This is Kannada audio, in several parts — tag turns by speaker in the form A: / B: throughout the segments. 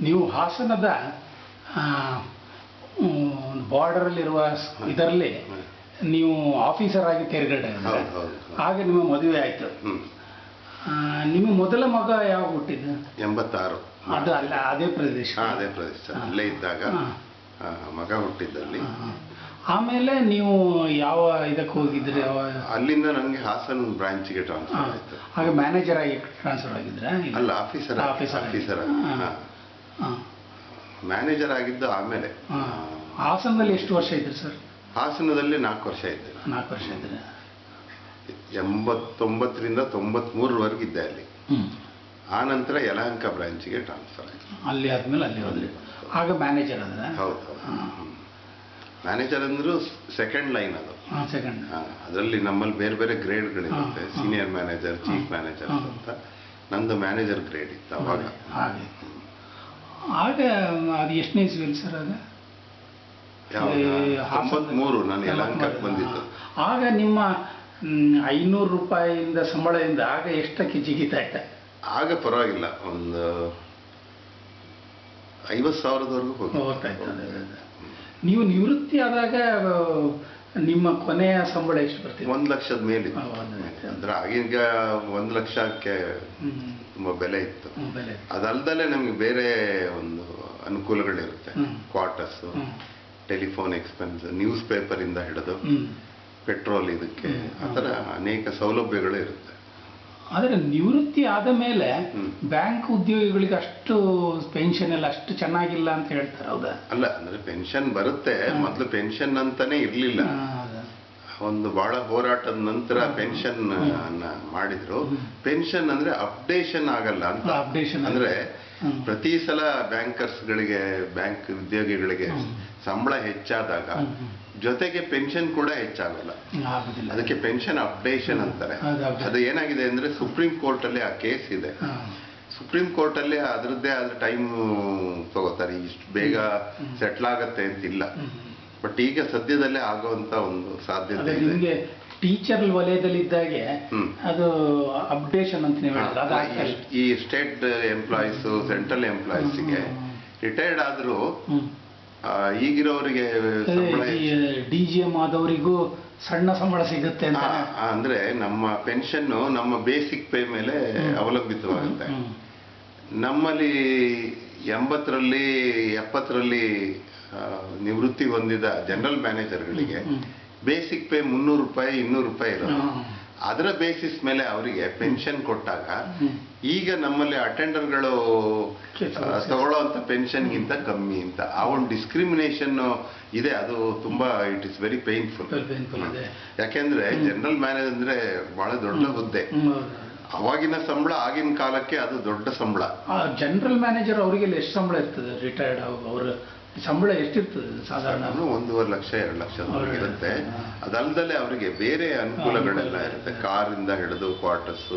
A: ನೀವು ಹಾಸನದ ಬಾರ್ಡರಲ್ಲಿರುವ ಇದರಲ್ಲಿ ನೀವು ಆಫೀಸರ್ ಆಗಿ ತೇರ್ಗಡೆ
B: ಹೌದು.
A: ನಿಮ್ಮ ಮದುವೆ ಆಯಿತು. ನಿಮ್ಮ ಮೊದಲ ಮಗ ಯಾವಾಗ ಹುಟ್ಟಿದ್ದು?
B: ಎಂಬತ್ತಾರು.
A: ಅದು ಅಲ್ಲ ಅದೇ ಪ್ರದೇಶ.
B: ಅದೇ ಪ್ರದೇಶ. ಅಲ್ಲೇ ಇದ್ದಾಗ ಮಗ ಹುಟ್ಟಿದ್ದಲ್ಲಿ.
A: ಆಮೇಲೆ ನೀವು ಯಾವ ಇದಕ್ಕೆ ಹೋಗಿದ್ರಿ?
B: ಅಲ್ಲಿಂದ ನನಗೆ ಹಾಸನ ಬ್ರಾಂಚ್ಗೆ. ಟ್ರಾನ್ಸ್ಫರ್ ಆಯಿತು.
A: ಹಾಗೆ ಮ್ಯಾನೇಜರ್ ಆಗಿ ಟ್ರಾನ್ಸ್ಫರ್ ಆಗಿದ್ರೆ?
B: ಅಲ್ಲ ಆಫೀಸರ್
A: ಆಫೀಸರ್
B: ಆಫೀಸರ್. ಮ್ಯಾನೇಜರ್ ಆಗಿದ್ದು ಆಮೇಲೆ.
A: ಹಾಸನದಲ್ಲಿ ಎಷ್ಟು ವರ್ಷ ಇದ್ರಿ ಸರ್?
B: ಹಾಸನದಲ್ಲಿ ನಾಲ್ಕು ವರ್ಷ ಇದ್ದೆ.
A: ನಾಲ್ಕು ವರ್ಷ ಇದ್ರಿ.
B: ಎಂಬತ್ತೊಂಬತ್ತರಿಂದ ತೊಂಬತ್ಮೂರವರೆಗೂ ಇದ್ದೆ ಅಲ್ಲಿ. ಆ ನಂತರ ಯಲಹಂಕ ಬ್ರಾಂಚ್ಗೆ ಟ್ರಾನ್ಸ್ಫರ್ ಆಯಿತು.
A: ಅಲ್ಲಿ ಆದಮೇಲೆ ಅಲ್ಲಿ ಹೋದ್ರಿ. ಆಗ ಮ್ಯಾನೇಜರ್ ಅಂದ್ರೆ?
B: ಹೌದು ಮ್ಯಾನೇಜರ್ ಅಂದ್ರು ಸೆಕೆಂಡ್ ಲೈನ್ ಅದು.
A: ಸೆಕೆಂಡ್
B: ಅದರಲ್ಲಿ ನಮ್ಮಲ್ಲಿ ಬೇರೆ ಬೇರೆ ಗ್ರೇಡ್ಗಳಿರುತ್ತೆ. ಸೀನಿಯರ್ ಮ್ಯಾನೇಜರ್ ಚೀಫ್ ಮ್ಯಾನೇಜರ್ ಅಂತ. ನಂದು ಮ್ಯಾನೇಜರ್ ಗ್ರೇಡ್ ಇತ್ತು ಅವಾಗ.
A: ಆಗ ಅದು ಎಷ್ಟನೇ ಇಸ್ವಿಯಲ್ಲಿ ಸರ್ ಆಗ
B: ತೊಂಬತ್ಮೂರು ನಾನು ಬಂದಿದ್ದು.
A: ಆಗ ನಿಮ್ಮ ಐನೂರು ರೂಪಾಯಿಯಿಂದ ಸಂಬಳದಿಂದ ಆಗ ಎಷ್ಟಕ್ಕೆ ಜಿಗಿತಾ ಇತ್ತ
B: ಆಗ ಪರವಾಗಿಲ್ಲ ಒಂದು ಐವತ್ತು ಸಾವಿರದವರೆಗೂ ಹೋಗಿ
A: ಹೋಗ್ತಾ ಇತ್ತು. ನೀವು ನಿವೃತ್ತಿ ಆದಾಗ ನಿಮ್ಮ ಕೊನೆಯ ಸಂಬಳ ಎಷ್ಟು ಬರ್ತೀವಿ
B: ಒಂದು ಲಕ್ಷದ
A: ಲಕ್ಷ.
B: ಅಂದ್ರೆ ಆಗಿನ ಒಂದು ಲಕ್ಷಕ್ಕೆ. ತುಂಬಾ ಬೆಲೆ ಇತ್ತು. ಅದಲ್ದಲೆ ನಮ್ಗೆ ಬೇರೆ ಒಂದು ಅನುಕೂಲಗಳಿರುತ್ತೆ. Quarters telephone expense news paper ಇಂದ ಹಿಡಿದು ಪೆಟ್ರೋಲ್ ಇದಕ್ಕೆ. ಆ ಥರ ಅನೇಕ ಸೌಲಭ್ಯಗಳು ಇರುತ್ತೆ.
A: ಆದರೆ ನಿವೃತ್ತಿ ಆದ ಮೇಲೆ ಬ್ಯಾಂಕ್ ಉದ್ಯೋಗಿಗಳಿಗೆ ಅಷ್ಟು ಪೆನ್ಷನ್ ಎಲ್ಲ ಅಷ್ಟು ಚೆನ್ನಾಗಿಲ್ಲ ಅಂತ ಹೇಳ್ತಾರೆ ಹೌದಾ?
B: ಅಲ್ಲ ಅಂದ್ರೆ ಪೆನ್ಷನ್ ಬರುತ್ತೆ ಮೊದಲು ಪೆನ್ಷನ್ ಅಂತಾನೆ ಇರ್ಲಿಲ್ಲ? ಒಂದು ಬಹಳ ಹೋರಾಟದ ನಂತರ ಪೆನ್ಷನ್ ಅನ್ನ ಮಾಡಿದ್ರು. ಪೆನ್ಷನ್ ಅಂದ್ರೆ ಅಪ್ಡೇಷನ್ ಆಗಲ್ಲ ಅಂತ. ಅಂದ್ರೆ ಪ್ರತಿ ಸಲ ಬ್ಯಾಂಕರ್ಸ್ ಗಳಿಗೆ ಬ್ಯಾಂಕ್ ಉದ್ಯೋಗಿಗಳಿಗೆ ಸಂಬಳ ಹೆಚ್ಚಾದಾಗ. ಜೊತೆಗೆ ಪೆನ್ಷನ್ ಕೂಡ ಹೆಚ್ಚಾಗಲ್ಲ. ಅದಕ್ಕೆ ಪೆನ್ಷನ್ ಅಪ್ಡೇಷನ್ ಅಂತಾರೆ.
A: ಅದು
B: ಏನಾಗಿದೆ ಅಂದ್ರೆ ಸುಪ್ರೀಂ ಕೋರ್ಟ್ ಅಲ್ಲಿ ಆ ಕೇಸ್ ಇದೆ. ಸುಪ್ರೀಂ ಕೋರ್ಟ್ ಅಲ್ಲಿ ಅದರದ್ದೇ ಆದ ಟೈಮ್ ತಗೋತಾರೆ. ಇಷ್ಟು ಬೇಗ ಸೆಟ್ಲ್ ಆಗತ್ತೆ ಅಂತಿಲ್ಲ.
A: ಇಲ್ಲ
B: ಬಟ್ ಈಗ ಸದ್ಯದಲ್ಲೇ ಆಗುವಂತ ಒಂದು ಸಾಧ್ಯತೆ ಇದೆ.
A: ನಿಮ್ಗೆ ಟೀಚರ್ ವಲಯದಲ್ಲಿ ಇದ್ದಾಗೆ ಅದು ಅಪ್ಡೇಷನ್ ಅಂತ ನೀವು.
B: ಈ ಸ್ಟೇಟ್ ಎಂಪ್ಲಾಯೀಸ್ ಸೆಂಟ್ರಲ್ ಎಂಪ್ಲಾಯೀಸ್ಗೆ ರಿಟೈರ್ಡ್ ಆದ್ರೂ ಈಗಿರೋರಿಗೆ.
A: ಡಿ ಜಿ ಎಂ ಆದವರಿಗೂ ಸಣ್ಣ ಸಂಬಳ ಸಿಗುತ್ತೆ ಅಂತ
B: ಅಂದ್ರೆ ನಮ್ಮ ಪೆನ್ಷನ್ ನಮ್ಮ ಬೇಸಿಕ್ ಪೇ ಮೇಲೆ ಅವಲಂಬಿತವಾಗುತ್ತೆ. ನಮ್ಮಲ್ಲಿ ಎಂಬತ್ತರಲ್ಲಿ ಎಪ್ಪತ್ತರಲ್ಲಿ ನಿವೃತ್ತಿ ಹೊಂದಿದ ಜನರಲ್ ಮ್ಯಾನೇಜರ್ಗಳಿಗೆ ಬೇಸಿಕ್ ಪೇ ಮುನ್ನೂರು ರೂಪಾಯಿ ಇನ್ನೂರು ರೂಪಾಯಿ ಇರೋದು. ಅದರ ಬೇಸಿಸ್ ಮೇಲೆ ಅವರಿಗೆ ಪೆನ್ಷನ್ ಕೊಟ್ಟಾಗ ಈಗ ನಮ್ಮಲ್ಲಿ ಅಟೆಂಡರ್ಗಳು ತಗೊಳ್ಳೋಂಥ ಪೆನ್ಷನ್ಗಿಂತ ಕಮ್ಮಿ ಅಂತ. ಆ ಒಂದು ಡಿಸ್ಕ್ರಿಮಿನೇಷನ್ ಇದೆ ಅದು ತುಂಬಾ ಇಟ್ ಇಸ್ ವೆರಿ ಪೇನ್ಫುಲ್. ಯಾಕೆಂದ್ರೆ ಜನರಲ್ ಮ್ಯಾನೇಜರ್ ಅಂದ್ರೆ ಬಹಳ ದೊಡ್ಡ ಹುದ್ದೆ. ಅವಾಗಿನ ಸಂಬಳ ಆಗಿನ ಕಾಲಕ್ಕೆ ಅದು ದೊಡ್ಡ ಸಂಬಳ.
A: ಜನರಲ್ ಮ್ಯಾನೇಜರ್ ಅವರಿಗೆ ಎಷ್ಟು ಸಂಬಳ ಇರ್ತದೆ? ರಿಟೈರ್ಡ್ ಅವರ ಸಂಬಳ ಎಷ್ಟಿರ್ತದೆ ಸಾಧಾರಣ?
B: ಒಂದೂವರೆ ಲಕ್ಷ ಎರಡು ಲಕ್ಷ ಇರುತ್ತೆ. ಅದಲ್ಲದೆ ಅವರಿಗೆ ಬೇರೆ ಅನುಕೂಲಗಳೆಲ್ಲ ಇರುತ್ತೆ. ಕಾರಿಂದ ಹಿಡಿದು ಕ್ವಾರ್ಟರ್ಸ್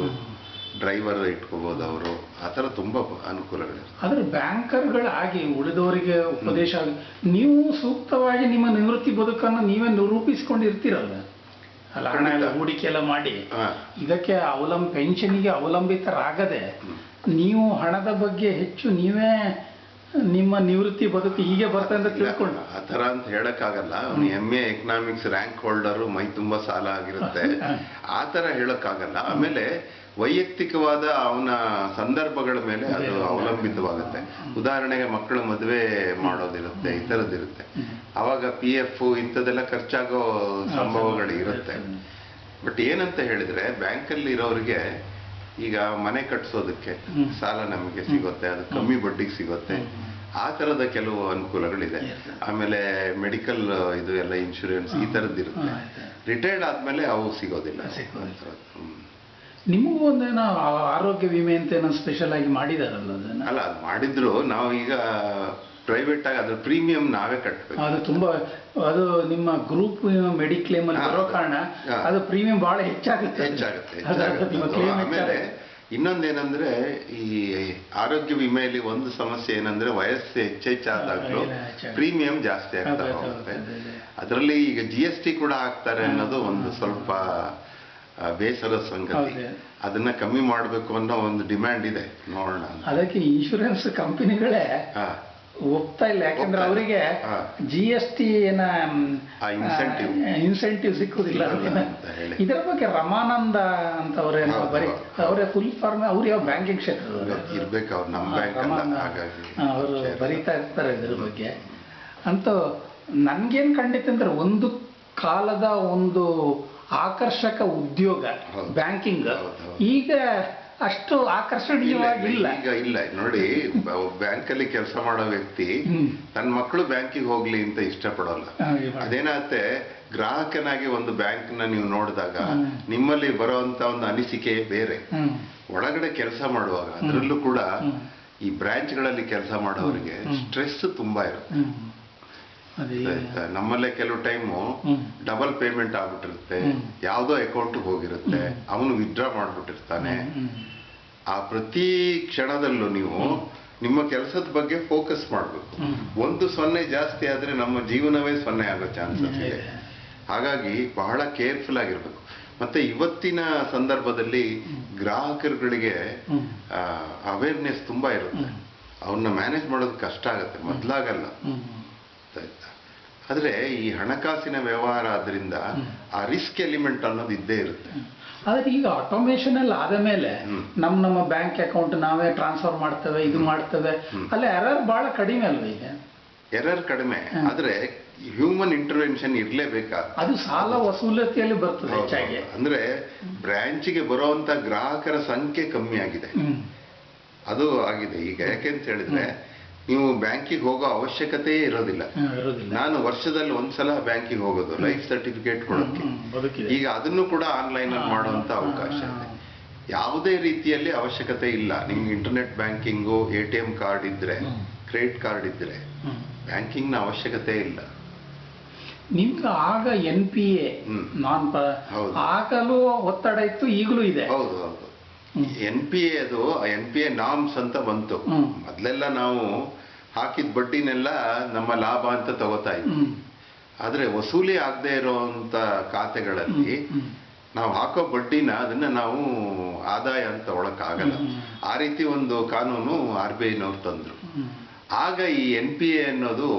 B: ಡ್ರೈವರ್ ಇಟ್ಕೋಬಹುದು ಅವರು. ಆ ಥರ ತುಂಬಾ ಅನುಕೂಲಗಳಿವೆ
A: ಆದ್ರೆ ಬ್ಯಾಂಕರ್ಗಳಾಗಿ ಉಳಿದವರಿಗೆ ಉಪದೇಶ ನೀವು ಸೂಕ್ತವಾಗಿ ನಿಮ್ಮ ನಿವೃತ್ತಿ ಬದುಕನ್ನು ನೀವೇ ನಿರೂಪಿಸಿಕೊಂಡಿರ್ತೀರಲ್ಲ? ಅಲ್ಲ ಹಣ ಎಲ್ಲ ಹೂಡಿಕೆ ಎಲ್ಲ ಮಾಡಿ. ಇದಕ್ಕೆ ಅವಲಂಬ ಪೆನ್ಷನ್ಗೆ ಅವಲಂಬಿತರಾಗದೆ ನೀವು ಹಣದ ಬಗ್ಗೆ ಹೆಚ್ಚು ನೀವೇ ನಿಮ್ಮ ನಿವೃತ್ತಿ ಬದುಕು ಹೀಗೆ ಬರ್ತಾ ಅಂತ ತಿಳ್ಕೊಂಡು.
B: ಆ ತರ ಅಂತ ಹೇಳಕ್ಕಾಗಲ್ಲ. ಅವನು M A economics rank holder ಮೈ ತುಂಬಾ ಸಾಲ ಆಗಿರುತ್ತೆ. ಆ ತರ ಹೇಳಕ್ಕಾಗಲ್ಲ. ಆಮೇಲೆ ವೈಯಕ್ತಿಕವಾದ ಅವನ ಸಂದರ್ಭಗಳ ಮೇಲೆ ಅದು ಅವಲಂಬಿತವಾಗುತ್ತೆ. ಉದಾಹರಣೆಗೆ ಮಕ್ಕಳು ಮದುವೆ ಮಾಡೋದಿರುತ್ತೆ ಈ ಥರದ್ದಿರುತ್ತೆ ಅವಾಗ ಪಿ ಎಫ್ ಇಂಥದ್ದೆಲ್ಲ ಖರ್ಚಾಗೋ ಸಂಭವಗಳು ಇರುತ್ತೆ. ಬಟ್ ಏನಂತ ಹೇಳಿದ್ರೆ ಬ್ಯಾಂಕಲ್ಲಿ ಇರೋರಿಗೆ ಈಗ ಮನೆ ಕಟ್ಸೋದಕ್ಕೆ ಸಾಲ ನಮಗೆ ಸಿಗುತ್ತೆ ಅದು ಕಮ್ಮಿ ಬಡ್ಡಿಗೆ ಸಿಗುತ್ತೆ. ಆ ಥರದ ಕೆಲವು ಅನುಕೂಲಗಳಿದೆ. ಆಮೇಲೆ ಮೆಡಿಕಲ್ ಇದು ಎಲ್ಲ ಇನ್ಶೂರೆನ್ಸ್ ಈ
A: ಥರದ್ದು ಇರುತ್ತೆ
B: ರಿಟೈರ್ಡ್ ಆದ್ಮೇಲೆ ಅವು ಸಿಗೋದಿಲ್ಲ.
A: ನಿಮಗೂ ಒಂದೇನೋ ಆರೋಗ್ಯ ವಿಮೆ ಅಂತ ಏನೋ ಸ್ಪೆಷಲ್ ಆಗಿ ಮಾಡಿದಾರಲ್ಲ ಅದನ್ನ?
B: ಅಲ್ಲ ಅದು ಮಾಡಿದ್ರು. ನಾವು ಈಗ ಪ್ರೈವೇಟ್ ಆಗಿ ಅದ್ರ ಪ್ರೀಮಿಯಂ ನಾವೇ ಕಟ್ಟಬೇಕು
A: ಅದು ತುಂಬಾ ಅದು ನಿಮ್ಮ ಗ್ರೂಪ್ ಮೆಡಿಕ್ಲೇಮ್ ಅಲ್ಲಿ ಬರೋ ಕಾರಣ ಅದು ಪ್ರೀಮಿಯಂ ಬಹಳ ಹೆಚ್ಚಾಗುತ್ತೆ.
B: ಹೆಚ್ಚಾಗುತ್ತೆ ಆಮೇಲೆ. ಇನ್ನೊಂದೇನಂದ್ರೆ ಈ ಆರೋಗ್ಯ ವಿಮೆಯಲ್ಲಿ ಒಂದು ಸಮಸ್ಯೆ ಏನಂದ್ರೆ ವಯಸ್ಸು ಹೆಚ್ಚೆಚ್ಚಾದಾಗ್ಲೂ ಪ್ರೀಮಿಯಂ ಜಾಸ್ತಿ ಆಗ್ತಾ ಹೋಗುತ್ತೆ. ಅದರಲ್ಲಿ ಈಗ ಜಿ ಎಸ್ ಟಿ ಕೂಡ ಹಾಕ್ತಾರೆ ಅನ್ನೋದು ಒಂದು ಸ್ವಲ್ಪ ಬೇಸರ ಸಂಗತಿ. ಅದನ್ನ ಕಮ್ಮಿ ಮಾಡಬೇಕು ಅನ್ನೋ ಒಂದು ಡಿಮ್ಯಾಂಡ್ ಇದೆ. ನೋಡೋಣ.
A: ಅದಕ್ಕೆ ಇನ್ಶೂರೆನ್ಸ್ ಕಂಪನಿಗಳೇ ಒಪ್ತಾ ಇಲ್ಲ ಯಾಕಂದ್ರೆ ಅವರಿಗೆ. ಜಿ ಎಸ್ ಟಿ ಏನ. ಇನ್ಸೆಂಟಿವ್ ಸಿಕ್ಕುದಿಲ್ಲ. ಇದರ ಬಗ್ಗೆ ರಮಾನಂದ ಅಂತ ಅವರೇನೋ ಬರೀ. ಅವರೇ ಫುಲ್ ಫಾರ್ಮ್ ಅವ್ರು ಯಾವ ಬ್ಯಾಂಕಿಂಗ್ ಕ್ಷೇತ್ರ
B: ಇರ್ಬೇಕು ಅವ್ರು
A: ಅವರು ಬರೀತಾ ಇರ್ತಾರೆ ಇದ್ರ ಬಗ್ಗೆ ಅಂತೂ ನನ್ಗೇನು ಖಂಡಿತ ಅಂದ್ರೆ ಒಂದು ಕಾಲದ ಒಂದು ಆಕರ್ಷಕ ಉದ್ಯೋಗ ಬ್ಯಾಂಕಿಂಗ್. ಈಗ ಅಷ್ಟು ಆಕರ್ಷಣೀಯವಾಗಿಲ್ಲ.
B: ಈಗ ಇಲ್ಲ. ನೋಡಿ ಬ್ಯಾಂಕಲ್ಲಿ ಕೆಲಸ ಮಾಡೋ ವ್ಯಕ್ತಿ. ತನ್ನ ಮಕ್ಕಳು ಬ್ಯಾಂಕಿಗೆ ಹೋಗ್ಲಿ ಅಂತ ಇಷ್ಟಪಡೋಲ್ಲ. ಅದೇನಾಗುತ್ತೆ ಗ್ರಾಹಕನಾಗಿ ಒಂದು ಬ್ಯಾಂಕ್ನ ನ ನೀವು ನೋಡಿದಾಗ ನಿಮ್ಮಲ್ಲಿ ಬರುವಂತ ಒಂದು ಅನಿಸಿಕೆ ಬೇರೆ. ಒಳಗಡೆ ಕೆಲಸ ಮಾಡುವಾಗ ಅದರಲ್ಲೂ ಕೂಡ ಈ ಬ್ರಾಂಚ್ಗಳಲ್ಲಿ ಕೆಲಸ ಮಾಡೋರಿಗೆ ಸ್ಟ್ರೆಸ್ ತುಂಬಾ ಇರುತ್ತೆ. ನಮ್ಮಲ್ಲೇ ಕೆಲವು ಟೈಮು ಡಬಲ್ ಪೇಮೆಂಟ್ ಆಗ್ಬಿಟ್ಟಿರುತ್ತೆ.
A: ಯಾವುದೋ
B: ಯಾವ್ದೋ ಅಕೌಂಟ್ ಹೋಗಿರುತ್ತೆ. ಅವನು ವಿತ್ಡ್ರಾ ಮಾಡ್ಬಿಟ್ಟಿರ್ತಾನೆ. ಆ ಪ್ರತಿ ಕ್ಷಣದಲ್ಲೂ ನೀವು ನಿಮ್ಮ ಕೆಲಸದ ಬಗ್ಗೆ ಫೋಕಸ್ ಮಾಡಬೇಕು. ಒಂದು ಸೊನ್ನೆ ಜಾಸ್ತಿ ಆದ್ರೆ ನಮ್ಮ ಜೀವನವೇ ಸೊನ್ನೆ ಆಗೋ ಚಾನ್ಸಸ್ ಇದೆ. ಹಾಗಾಗಿ ಬಹಳ ಕೇರ್ಫುಲ್ ಆಗಿರ್ಬೇಕು. ಮತ್ತೆ ಇವತ್ತಿನ ಸಂದರ್ಭದಲ್ಲಿ ಗ್ರಾಹಕರುಗಳಿಗೆ ಅವೇರ್ನೆಸ್ ತುಂಬಾ ಇರುತ್ತೆ.
A: ಅವ್ರನ್ನ
B: ಅವನ್ನ ಮ್ಯಾನೇಜ್ ಮಾಡೋದು ಕಷ್ಟ ಆಗುತ್ತೆ. ಮೊದ್ಲಾಗಲ್ಲ? ಆದ್ರೆ ಈ ಹಣಕಾಸಿನ ವ್ಯವಹಾರ ಆದ್ರಿಂದ ಆ ರಿಸ್ಕ್ ಎಲಿಮೆಂಟ್ ಅನ್ನೋದು ಇದ್ದೇ ಇರುತ್ತೆ.
A: ಆದರೆ ಈಗ ಆಟೋಮೇಶನ್ ಅಲ್ಲಿ ಆದ ಮೇಲೆ
B: ನಮ್ಮ
A: ನಮ್ ನಮ್ಮ ಬ್ಯಾಂಕ್ ಅಕೌಂಟ್ ನಾವೇ ಟ್ರಾನ್ಸ್ಫರ್ ಮಾಡ್ತೇವೆ ಇದು ಮಾಡ್ತೇವೆ. ಅಲ್ಲಿ ಎರರ್ ಬಹಳ ಕಡಿಮೆ ಅಲ್ವ ಈಗ?
B: ಎರರ್ ಕಡಿಮೆ. ಆದರೆ ಹ್ಯೂಮನ್ ಇಂಟರ್ವೆನ್ಷನ್ ಇರಲೇಬೇಕಾ
A: ಅದು ಸಾಲ ವಸೂಲತಿಯಲ್ಲಿ ಬರ್ತದೆ ಹೆಚ್ಚಾಗಿ.
B: ಅಂದ್ರೆ ಅಂದ್ರೆ ಬ್ರಾಂಚ್ಗೆ ಬರುವಂತ ಗ್ರಾಹಕರ ಸಂಖ್ಯೆ ಕಮ್ಮಿ ಆಗಿದೆ. ಅದು ಆಗಿದೆ ಈಗ. ಯಾಕೆಂತ ಹೇಳಿದ್ರೆ ನೀವು ಬ್ಯಾಂಕಿಗೆ ಹೋಗೋ ಅವಶ್ಯಕತೆಯೇ ಇರೋದಿಲ್ಲ. ನಾನು ವರ್ಷದಲ್ಲಿ ಒಂದ್ಸಲ ಬ್ಯಾಂಕಿಗೆ ಹೋಗೋದು ಲೈಫ್ ಸರ್ಟಿಫಿಕೇಟ್
A: ಕೊಡೋಕ್ಕೆ.
B: ಈಗ ಅದನ್ನು ಕೂಡ ಆನ್ಲೈನ್ ಅಲ್ಲಿ ಮಾಡುವಂತ ಅವಕಾಶ ಇದೆ. ಯಾವುದೇ ರೀತಿಯಲ್ಲಿ ಅವಶ್ಯಕತೆ ಇಲ್ಲ. ನಿಮ್ಗೆ internet banking A T M card ಇದ್ರೆ ಕ್ರೆಡಿಟ್ ಕಾರ್ಡ್ ಇದ್ರೆ ಬ್ಯಾಂಕಿಂಗ್ನ ಬ್ಯಾಂಕಿಂಗ್ನ ಅವಶ್ಯಕತೆ ಇಲ್ಲ.
A: ನಿಮ್ಗೆ ಆಗ ಎನ್ ಪಿ ಎ ನಾನ್. ಆಗಲೂ ಒತ್ತಡ ಇತ್ತು ಈಗಲೂ ಇದೆ.
B: ಹೌದು ಹೌದು. ಎನ್ ಪಿ ಎ ಅದು ಎನ್ ಪಿ ಎ ನಾಮ್ಸ್ ಅಂತ ಬಂತು. ಮೊದಲೆಲ್ಲ ನಾವು ಹಾಕಿದ ಬಡ್ಡಿನೆಲ್ಲ ನಮ್ಮ ಲಾಭ ಅಂತ ತಗೋತಾ ಇದ್ವಿ. ಆದ್ರೆ ವಸೂಲಿ ಆಗದೆ ಇರೋಂತ ಖಾತೆಗಳಲ್ಲಿ. ನಾವು ಹಾಕೋ ಬಡ್ಡಿನ ಅದನ್ನ ನಾವು ಆದಾಯ ಅಂತ ಆಗಲ್ಲ ಆ ರೀತಿ ಒಂದು ಕಾನೂನು ಆರ್ ಬಿ ಐನವ್ರು ತಂದ್ರು. ಆಗ ಈ ಎನ್ ಪಿ ಎ ಅನ್ನೋದು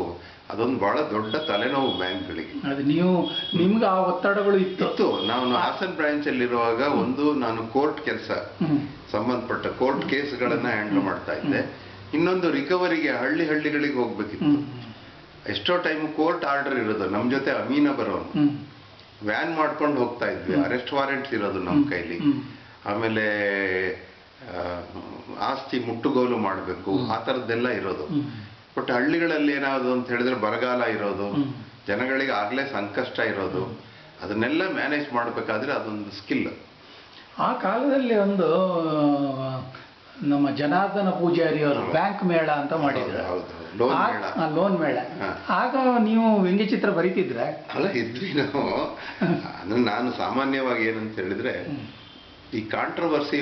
B: ಅದೊಂದು ಬಹಳ ದೊಡ್ಡ ತಲೆನೋವು ಬ್ಯಾಂಕ್ಗಳಿಗೆ.
A: ಅದು ನೀವು ನಿಮ್ಗೆ ಆ ಒತ್ತಡಗಳು ಇತ್ತು.
B: ನಾನು ಹಾಸನ್ ಬ್ರಾಂಚ್ ಅಲ್ಲಿರುವಾಗ ಒಂದು ನಾನು ಕೋರ್ಟ್ ಕೆಲಸ. ಸಂಬಂಧಪಟ್ಟ ಕೋರ್ಟ್ ಕೇಸ್ಗಳನ್ನ ಹ್ಯಾಂಡಲ್ ಮಾಡ್ತಾ ಇದ್ದೆ. ಇನ್ನೊಂದು ರಿಕವರಿಗೆ ಹಳ್ಳಿ ಹಳ್ಳಿಗಳಿಗೆ ಹೋಗ್ಬೇಕಿತ್ತು. ಎಷ್ಟೋ ಟೈಮ್ ಕೋರ್ಟ್ ಆರ್ಡರ್ ಇರೋದು ನಮ್ ಜೊತೆ ಅಮೀನ ಬರೋನು. ವ್ಯಾನ್ ಮಾಡ್ಕೊಂಡು ಹೋಗ್ತಾ ಇದ್ವಿ ಅರೆಸ್ಟ್ ವಾರೆಂಟ್ಸ್ ಇರೋದು ನಮ್ಮ ಕೈಲಿ. ಆಮೇಲೆ ಆಸ್ತಿ ಮುಟ್ಟುಗೋಲು ಮಾಡಬೇಕು ಆ ಥರದ್ದೆಲ್ಲ ಇರೋದು. ಬಟ್ ಹಳ್ಳಿಗಳಲ್ಲಿ ಏನಾದ್ರು ಅಂತ ಹೇಳಿದ್ರೆ ಬರಗಾಲ ಇರೋದು ಜನಗಳಿಗೆ ಆಗಲೇ ಸಂಕಷ್ಟ ಇರೋದು. ಅದನ್ನೆಲ್ಲ ಮ್ಯಾನೇಜ್ ಮಾಡಬೇಕಾದ್ರೆ ಅದೊಂದು ಸ್ಕಿಲ್
A: ಆ ಕಾಲದಲ್ಲಿ ಒಂದು ನಮ್ಮ ಜನಾರ್ದನ ಪೂಜಾರಿ ಅವರು ಬ್ಯಾಂಕ್ ಮೇಳ ಅಂತ ಮಾಡಿದ್ರು
B: ಹೌದು ಲೋನ್ ಮೇಳ.
A: ಆಗ ನೀವು ವ್ಯಂಗ್ಯಚಿತ್ರ ಬರೀತಿದ್ರೆ?
B: ಅಲ್ಲ ಇದ್ವಿ ನಾವು ಅಂದ್ರೆ ನಾನು ಸಾಮಾನ್ಯವಾಗಿ ಏನಂತ ಹೇಳಿದ್ರೆ ಈ ಕಾಂಟ್ರವರ್ಸಿ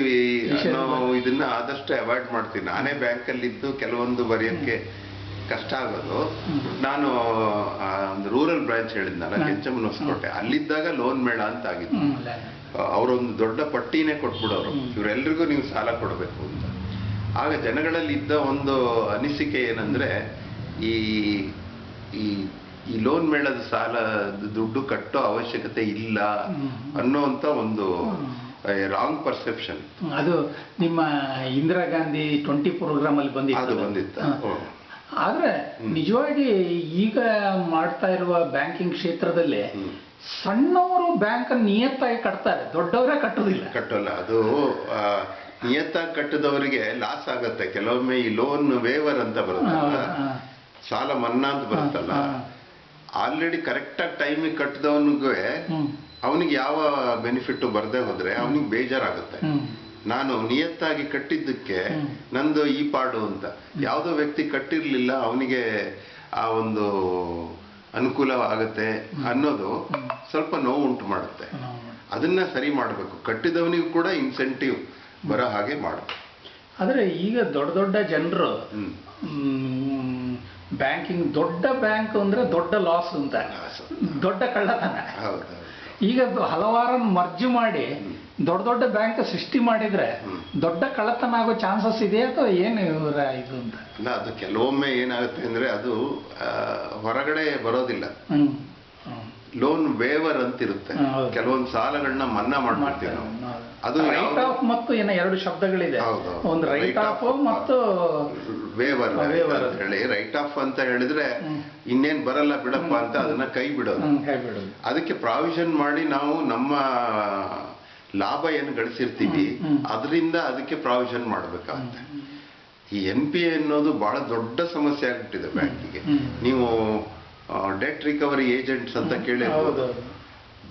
B: ನಾವು ಇದನ್ನ ಆದಷ್ಟು ಅವಾಯ್ಡ್ ಮಾಡ್ತೀನಿ. ನಾನೇ ಬ್ಯಾಂಕಲ್ಲಿ ಇದ್ದು ಕೆಲವೊಂದು ಬರೆಯೋಕ್ಕೆ ಕಷ್ಟ ಆಗೋದು. ನಾನು ಒಂದು ರೂರಲ್ ಬ್ರಾಂಚ್ ಹೇಳಿದ್ನಲ್ಲ ಕೆಂಚಮ್ಮನೋಸ್ಕೋಟೆ ಅಲ್ಲಿದ್ದಾಗ ಲೋನ್ ಮೇಳ ಅಂತ ಆಗಿತ್ತು. ಅವರೊಂದು ದೊಡ್ಡ ಪಟ್ಟಿನೇ ಕೊಟ್ಬಿಡೋರು. ಇವರೆಲ್ರಿಗೂ ನೀವು ಸಾಲ ಕೊಡಬೇಕು ಅಂತ. ಆಗ ಜನಗಳಲ್ಲಿ ಇದ್ದ ಒಂದು ಅನಿಸಿಕೆ ಏನಂದ್ರೆ ಈ ಈ ಈ ಲೋನ್ ಮೇಳದ ಸಾಲ ದುಡ್ಡು ಕಟ್ಟೋ ಅವಶ್ಯಕತೆ ಇಲ್ಲ ಅನ್ನುವಂತ ಒಂದು ರಾಂಗ್ ಪರ್ಸೆಪ್ಷನ್
A: ಅದು ನಿಮ್ಮ ಇಂದಿರಾ ಗಾಂಧಿ ಟ್ವೆಂಟಿ ಪ್ರೋಗ್ರಾಮ್ ಅಲ್ಲಿ ಬಂದಿತ್ತು
B: ಅದು ಬಂದಿತ್ತು.
A: ಆದ್ರೆ ನಿಜವಾಗಿ ಈಗ ಮಾಡ್ತಾ ಇರುವ ಬ್ಯಾಂಕಿಂಗ್ ಕ್ಷೇತ್ರದಲ್ಲಿ ಸಣ್ಣವರು ಬ್ಯಾಂಕ್ ನಿಯತ್ತಾಗಿ ಕಟ್ತಾರೆ ದೊಡ್ಡವರೇ ಕಟ್ಟೋದಿಲ್ಲ.
B: ಕಟ್ಟೋಲ್ಲ. ಅದು ಆ, ನಿಯತ್ತಾಗಿ ಕಟ್ಟದವರಿಗೆ ಲಾಸ್ ಆಗತ್ತೆ. ಕೆಲವೊಮ್ಮೆ ಈ ಲೋನ್ ವೇವರ್ ಅಂತ ಬರುತ್ತಲ್ಲ ಸಾಲ ಮನ್ನಾ ಅಂತ ಬರುತ್ತಲ್ಲ
A: ಆಲ್ರೆಡಿ ಕರೆಕ್ಟ್
B: ಆಲ್ರೆಡಿ ಕರೆಕ್ಟಾಗಿ ಟೈಮಿಗೆ ಕಟ್ಟದವನಿಗೆ. ಅವನಿಗೆ ಯಾವ ಬೆನಿಫಿಟ್ ಬರದೆ ಹೋದ್ರೆ ಅವನಿಗೆ ಬೇಜಾರಾಗುತ್ತೆ. ನಾನು ನಿಯತ್ತಾಗಿ ಕಟ್ಟಿದ್ದಕ್ಕೆ ನಂದು ಈ ಪಾಡು ಅಂತ. ಯಾವುದೋ ವ್ಯಕ್ತಿ ಕಟ್ಟಿರ್ಲಿಲ್ಲ ಅವನಿಗೆ ಆ ಒಂದು ಅನುಕೂಲ ಆಗುತ್ತೆ ಅನ್ನೋದು ಸ್ವಲ್ಪ ನೋವು ಉಂಟು ಮಾಡುತ್ತೆ ಅದನ್ನ ಸರಿ ಮಾಡಬೇಕು. ಕಟ್ಟಿದವನಿಗೂ ಕೂಡ ಇನ್ಸೆಂಟಿವ್ ಬರೋ ಹಾಗೆ ಮಾಡು.
A: ಆದರೆ ಈಗ ದೊಡ್ಡ ದೊಡ್ಡ ಜನರು ಬ್ಯಾಂಕಿಂಗ್ ದೊಡ್ಡ ಬ್ಯಾಂಕ್ ಅಂದ್ರೆ ದೊಡ್ಡ ಲಾಸ್ ಅಂತ. ದೊಡ್ಡ ಕಳ್ಳತನ.
B: ಹೌದು.
A: ಈಗ ಹಲವಾರು ಹಲವಾರನ್ನು ಮರ್ಜ್ ಮಾಡಿ ದೊಡ್ಡ ದೊಡ್ಡ ಬ್ಯಾಂಕ್ ಸೃಷ್ಟಿ ಮಾಡಿದ್ರೆ ದೊಡ್ಡ ಕಳ್ಳತನ ಆಗೋ ಚಾನ್ಸಸ್ ಇದೆ ಅಥವಾ ಏನು ಇವರ ಇದು ಅಂತ?
B: ಇಲ್ಲ ಅದು ಕೆಲವೊಮ್ಮೆ ಏನಾಗುತ್ತೆ ಅಂದ್ರೆ ಅದು ಹೊರಗಡೆ ಬರೋದಿಲ್ಲ. ಲೋನ್ ವೇವರ್ ಅಂತ ಇರುತ್ತೆ ಕೆಲವೊಂದು ಸಾಲಗಳನ್ನ ಮನ್ನಾ ಮಾಡ್ಬಿಡ್ತೀವಿ ನಾವು. ಅದು
A: ರೈಟ್ ಆಫ್ ಮತ್ತು ಏನೋ ಎರಡು ಶಬ್ದಗಳಿದೆ. ಒಂದು ರೈಟ್ ಆಫ್ ಮತ್ತು
B: ವೇವರ್
A: ವೇವರ್
B: ಅಂತ ಹೇಳಿ. ರೈಟ್ ಆಫ್ ಅಂತ ಹೇಳಿದ್ರೆ ಇನ್ನೇನ್ ಬರಲ್ಲ ಬಿಡಪ್ಪ ಅಂತ ಅದನ್ನ ಕೈ ಬಿಡೋದು ಅದಕ್ಕೆ ಪ್ರಾವಿಷನ್ ಮಾಡಿ ನಾವು ನಮ್ಮ ಲಾಭ ಏನು ಗಳಿಸಿರ್ತೀವಿ. ಅದರಿಂದ ಅದಕ್ಕೆ ಪ್ರಾವಿಷನ್ ಮಾಡ್ಬೇಕಾಗುತ್ತೆ. ಈ ಎನ್ ಪಿ ಎ ಅನ್ನೋದು ಬಹಳ ದೊಡ್ಡ ಸಮಸ್ಯೆ ಆಗ್ಬಿಟ್ಟಿದೆ ಬ್ಯಾಂಕಿಗೆ. ನೀವು ಡೆಟ್ ರಿಕವರಿ ಏಜೆಂಟ್ಸ್ ಅಂತ ಕೇಳಿರ್ಬೋದು.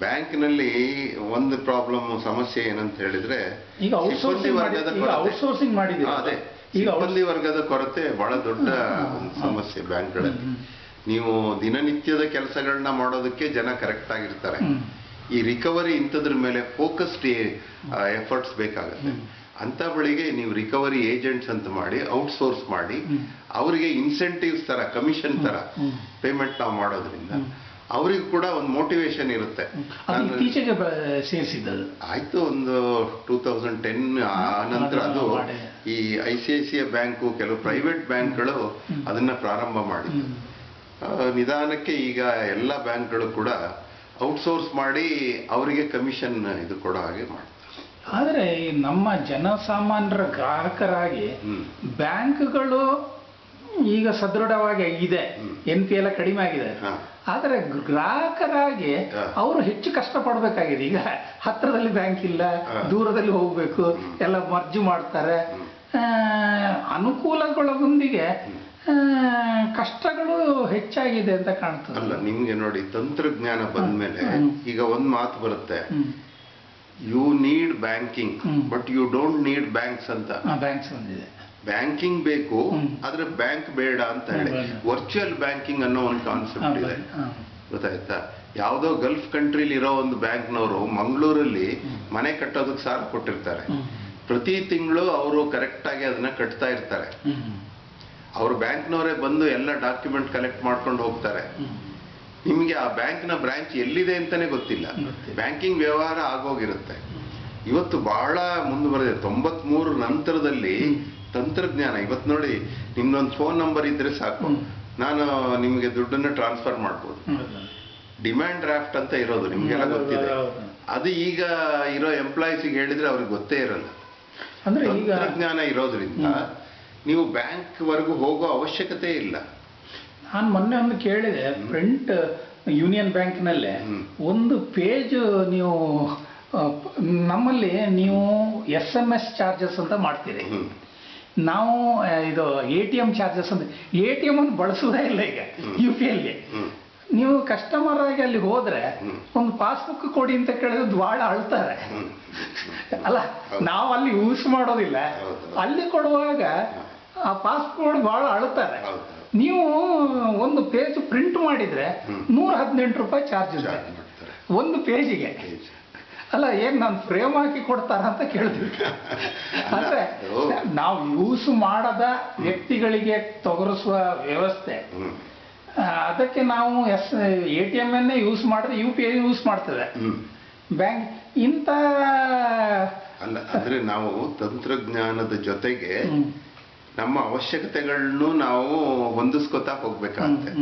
B: ಬ್ಯಾಂಕ್ನಲ್ಲಿ ಒಂದು ಪ್ರಾಬ್ಲಮ್ ಸಮಸ್ಯೆ ಏನಂತ ಹೇಳಿದ್ರೆ
A: ಈಗ ಔಟ್ಸೋರ್ಸಿಂಗ್
B: ವರ್ಗದ.
A: ಔಟ್ಸೋರ್ಸಿಂಗ್
B: ಮಾಡಿದೆ ಅದೇ
A: ಈಗ
B: ವರ್ಗದ ಕೊರತೆ ಬಹಳ ದೊಡ್ಡ ಒಂದು ಸಮಸ್ಯೆ ಬ್ಯಾಂಕ್ಗಳಲ್ಲಿ. ನೀವು ದಿನನಿತ್ಯದ ಕೆಲಸಗಳನ್ನ ಮಾಡೋದಕ್ಕೆ ಜನ ಕರೆಕ್ಟ್ ಆಗಿರ್ತಾರೆ. ಈ ರಿಕವರಿ ಇಂಥದ್ರ ಮೇಲೆ ಫೋಕಸ್ಡ್ ಎಫರ್ಟ್ಸ್ ಬೇಕಾಗುತ್ತೆ. ಅಂತ ಬಳಿಗೆ ನೀವು ರಿಕವರಿ ಏಜೆಂಟ್ಸ್ ಅಂತ ಮಾಡಿ ಔಟ್ಸೋರ್ಸ್ ಮಾಡಿ. ಅವರಿಗೆ ಇನ್ಸೆಂಟಿವ್ಸ್ ತರ ಕಮಿಷನ್ ತರ ಪೇಮೆಂಟ್ ನಾವು ಮಾಡೋದ್ರಿಂದ. ಅವರಿಗೂ ಕೂಡ ಒಂದು ಮೋಟಿವೇಶನ್ ಇರುತ್ತೆ
A: ಇತ್ತೀಚೆಗೆ ಸೇರಿಸಿದ್ದದು
B: ಆಯ್ತು ಒಂದು ಟೂ ತೌಸಂಡ್ ಟೆನ್ ಆ ನಂತರ ಅದು ಈ I C I C I bank ಕೆಲವು ಪ್ರೈವೇಟ್ ಬ್ಯಾಂಕ್ಗಳು. ಅದನ್ನ ಪ್ರಾರಂಭ ಮಾಡಿದ್ರು
A: ಹ್ಮ್.
B: ನಿಧಾನಕ್ಕೆ ಈಗ ಎಲ್ಲ ಬ್ಯಾಂಕ್ಗಳು ಕೂಡ ಔಟ್ಸೋರ್ಸ್ ಮಾಡಿ ಅವರಿಗೆ ಕಮಿಷನ್ ಇದು ಕೊಡೋ ಹಾಗೆ ಮಾಡ್ತಾರೆ
A: ಆದರೆ ನಮ್ಮ ಜನಸಾಮಾನ್ಯರ ಗ್ರಾಹಕರಾಗಿ. ಬ್ಯಾಂಕ್ಗಳು ಈಗ ಸದೃಢವಾಗಿ ಇದೆ. ಎನ್ ಪಿ ಎಲ್ಲ ಕಡಿಮೆ ಆಗಿದೆ. ಆದರೆ ಗ್ರಾಹಕರಾಗಿ ಅವರು ಹೆಚ್ಚು ಕಷ್ಟಪಡಬೇಕಾಗಿದೆ. ಈಗ ಹತ್ತಿರದಲ್ಲಿ ಬ್ಯಾಂಕ್ ಇಲ್ಲ ದೂರದಲ್ಲಿ ಹೋಗಬೇಕು ಎಲ್ಲ ಮರ್ಜು ಮಾಡ್ತಾರೆ. ಅನುಕೂಲಗಳೊಂದಿಗೆ ಕಷ್ಟಗಳು ಹೆಚ್ಚಾಗಿದೆ ಅಂತ ಕಾಣ್ತದೆ.
B: ಅಲ್ಲ ನಿಮ್ಗೆ ನೋಡಿ ತಂತ್ರಜ್ಞಾನ ಬಂದ
A: ಮೇಲೆ
B: ಈಗ ಒಂದು ಮಾತು ಬರುತ್ತೆ. You need banking but you don't need banks ಅಂತ.
A: ಬ್ಯಾಂಕ್ಸ್ ಬಂದಿದೆ.
B: ಬ್ಯಾಂಕಿಂಗ್ ಬೇಕು. ಆದ್ರೆ ಬ್ಯಾಂಕ್ ಬೇಡ ಅಂತ ಹೇಳಿ. ವರ್ಚುವಲ್ ಬ್ಯಾಂಕಿಂಗ್ ಅನ್ನೋ ಒಂದು ಕಾನ್ಸೆಪ್ಟ್ ಇದೆ. ಗೊತ್ತಾಯ್ತಾ? ಯಾವುದೋ ಗಲ್ಫ್ ಕಂಟ್ರಿಲಿ ಇರೋ ಒಂದು ಬ್ಯಾಂಕ್ನವರು ಮಂಗಳೂರಲ್ಲಿ ಮನೆ ಕಟ್ಟೋದಕ್ಕೆ ಸಾಲ ಕೊಟ್ಟಿರ್ತಾರೆ. ಪ್ರತಿ ತಿಂಗಳು ಅವರು ಕರೆಕ್ಟ್ ಆಗಿ ಅದನ್ನ ಕಟ್ತಾ ಇರ್ತಾರೆ. ಅವ್ರ ಬ್ಯಾಂಕ್ನವರೇ ಬಂದು ಎಲ್ಲ ಡಾಕ್ಯುಮೆಂಟ್ ಕಲೆಕ್ಟ್ ಮಾಡ್ಕೊಂಡು ಹೋಗ್ತಾರೆ. ನಿಮ್ಗೆ ಆ ಬ್ಯಾಂಕ್ನ ಬ್ರಾಂಚ್ ಎಲ್ಲಿದೆ ಅಂತಾನೆ ಗೊತ್ತಿಲ್ಲ.
A: ಗೊತ್ತಿಲ್ಲ.
B: ಬ್ಯಾಂಕಿಂಗ್ ವ್ಯವಹಾರ ಆಗೋಗಿರುತ್ತೆ. ಇವತ್ತು ಬಹಳ ಮುಂದುವರೆದಿದೆ ತೊಂಬತ್ಮೂರು ನಂತರದಲ್ಲಿ ತಂತ್ರಜ್ಞಾನ. ಇವತ್ತು ನೋಡಿ ನಿಮ್ದೊಂದು ಫೋನ್ ನಂಬರ್ ಇದ್ರೆ ಸಾಕು. ನಾನು ನಿಮಗೆ ದುಡ್ಡನ್ನ ಟ್ರಾನ್ಸ್ಫರ್ ಮಾಡ್ಬೋದು. ಡಿಮ್ಯಾಂಡ್ ಡ್ರಾಫ್ಟ್ ಅಂತ ಇರೋದು ನಿಮ್ಗೆಲ್ಲ ಗೊತ್ತಿದೆ. ಅದು ಈಗ ಇರೋ ಎಂಪ್ಲಾಯೀಸಿಗೆ ಹೇಳಿದ್ರೆ ಅವ್ರಿಗೆ ಗೊತ್ತೇ ಇರಲ್ಲ.
A: ಅಂದ್ರೆ ಈಗ
B: ತಂತ್ರಜ್ಞಾನ ಇರೋದ್ರಿಂದ ನೀವು ಬ್ಯಾಂಕ್ ವರೆಗೂ ಹೋಗೋ ಅವಶ್ಯಕತೆ ಇಲ್ಲ.
A: ನಾನು ಮೊನ್ನೆ ಒಂದು ಕೇಳಿದೆ ಪ್ರಿಂಟ್ ಯೂನಿಯನ್ ಬ್ಯಾಂಕ್ನಲ್ಲೇ. ಒಂದು ಪೇಜ್ ನೀವು ನಮ್ಮಲ್ಲಿ ನೀವು ಎಸ್ ಎಂ ಎಸ್ ಚಾರ್ಜಸ್ ಅಂತ ಮಾಡ್ತೀರಿ. ನಾವು ಇದು ಎ ಟಿ ಎಂ ಚಾರ್ಜಸ್ ಅಂದ್ರೆ ಎ ಟಿ ಎಂ ಅನ್ನು ಬಳಸುವುದೇ ಇಲ್ಲ ಈಗ. ಯು ಪಿ ಅಲ್ಲಿ ನೀವು ಕಸ್ಟಮರ್ ಆಗಿ ಅಲ್ಲಿ ಹೋದ್ರೆ ಒಂದು ಪಾಸ್ಬುಕ್ ಕೊಡಿ ಅಂತ ಕೇಳಿದ್ರೆ ದ್ವಾಳ ಅಳ್ತಾರೆ. ಅಲ್ಲ. ನಾವು ಅಲ್ಲಿ ಯೂಸ್ ಮಾಡೋದಿಲ್ಲ. ಅಲ್ಲಿ ಕೊಡುವಾಗ ಆ ಪಾಸ್ಪೋರ್ಟ್ ಬಹಳ
B: ಅಳ್ತಾರೆ.
A: ನೀವು ಒಂದು ಪೇಜ್ ಪ್ರಿಂಟ್ ಮಾಡಿದ್ರೆ. ನೂರ ಹದಿನೆಂಟು ರೂಪಾಯಿ ಚಾರ್ಜ್ ಇದೆ. ಒಂದು ಪೇಜಿಗೆ ಅಲ್ಲ ಏನ್ ನಾನು ಫ್ರೇಮ್ ಹಾಕಿ ಕೊಡ್ತಾರ ಅಂತ ಕೇಳಿದ್ವಿ ಅಂದ್ರೆ ನಾವು ಯೂಸ್ ಮಾಡದ ವ್ಯಕ್ತಿಗಳಿಗೆ ತೊಗರಿಸುವ ವ್ಯವಸ್ಥೆ. ಅದಕ್ಕೆ ನಾವು ಎಸ್ ಎ ಟಿ ಎಂ ಅನ್ನೇ ಯೂಸ್ ಮಾಡಿದ್ರೆ ಯು ಪಿ ಐ ಯೂಸ್ ಮಾಡ್ತದೆ. ಬ್ಯಾಂಕ್ ಇಂಥ
B: ಅಲ್ಲ ಅಂದ್ರೆ ನಾವು ತಂತ್ರಜ್ಞಾನದ ಜೊತೆಗೆ. ನಮ್ಮ ಅವಶ್ಯಕತೆಗಳನ್ನು ನಾವು ಹೊಂದಿಸ್ಕೊತಾ ಹೋಗ್ಬೇಕಾಗತ್ತೆ.